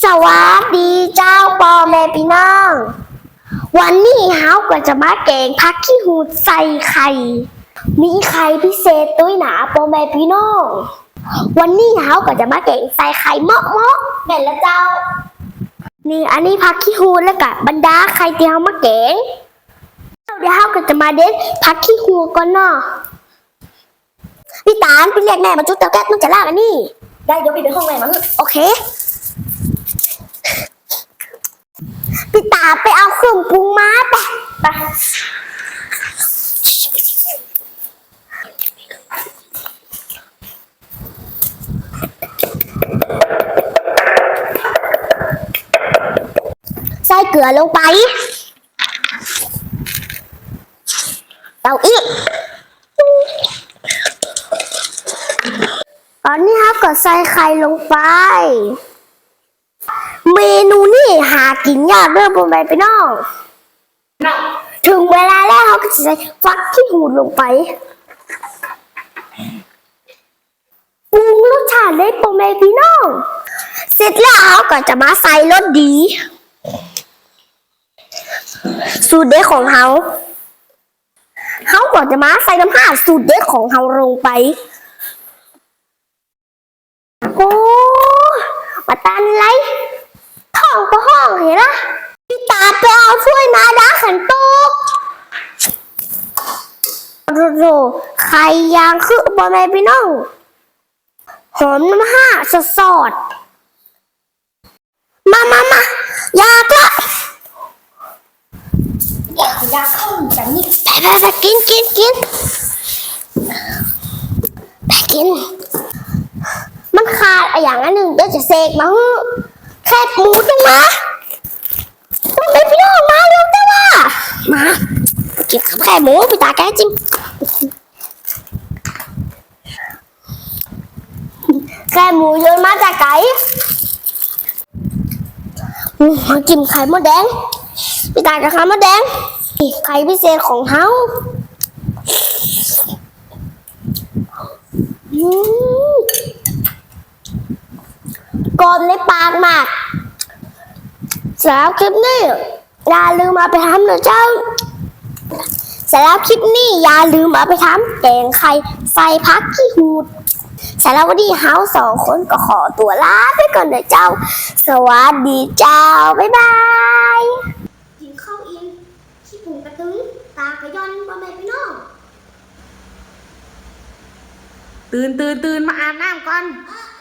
สวัสดีเจ้าปอแม่พี่น้อง วันนี้เฮาก็จะมาแกงพักขี้หูดใส่ไข่ มีไข่พิเศษตุ้ยหนาปอแม่พี่น้อง วันนี้เฮาก็จะมาแกงใส่ไข่เมาะเมาะแม่นละเจ้า นี่อันนี้พักขี้หูดแล้วกับบรรดาไข่ที่เฮามาแกง เดี๋ยวเฮาก็จะมาเด็ดพักขี้หูดก่อนเนาะพี่ตาลไปเรียกแม่มาจุดเตาแก๊สมันจะลากอันนี้ ได้เดี๋ยวพี่ไปห้องแม่มาเถอะโอเค พี่ตาไปเอาเครื่องปรุงมาไปไปใส่เกลือลงไปเอาอีกตอนนี้ครับก็ใส่ไข่ลงไป เมนูนี่หา กินยากเรื่องบนใบไปน้องเนาะถึงเวลาแล้วเขาก็จะใส่ฟักขี้หูลงไปปรุงรสชาติได้ปรุงในพี่น้อง เสร็จแล้วเขาก็จะมาใส่รสดี สูตรเด็ดของเขาเขาก็จะมาใส่น้ำผ้าสูตรเด็ดของเขาลงไปโอ้มาตันไร องก็ห้องเห็นละพี่ตาไปเอาถ้วยมาด้าขันโตกโรโรไข่ยางคือบอแม่พี่น้อง หอมน้ำห้าสดสดๆมามามาอยากละอยากอยากเข้าแบบนี้ไปไปไปกินกินกินไปกิน มันขาดอะไรอย่างอันหนึ่งเดี๋ยวจะเสกมาฮึ แค่หมูจังมาต้องไปพี่น้องมาเร็วจ้าว่ามากินกับแค่หมูพี่ตาแกจิ้มแค่หมูโยนมาจากไก่มาจิ้มไข่มดแดงพี่ตากับไข่มดแดงไข่พิเศษของเฮาอืม กรอบในปากมากสำหรับคลิปนี้อย่าลืมเอาไปทำนะเจ้าสำหรับคลิปนี้อย่าลืมเอาไปทำแกงไข่ใส่พักขี้หูดสำหรับวันนี้เฮาสองคนก็ขอตัวลาไปก่อนนะเจ้า สวัสดีเจ้า บ๊ายบายกินข้าวอินขี้ผงกระตึงตากระยอนบ่แม่พี่น้องตื่นตื่นตื่นมาอาบน้ำก่อนอ่า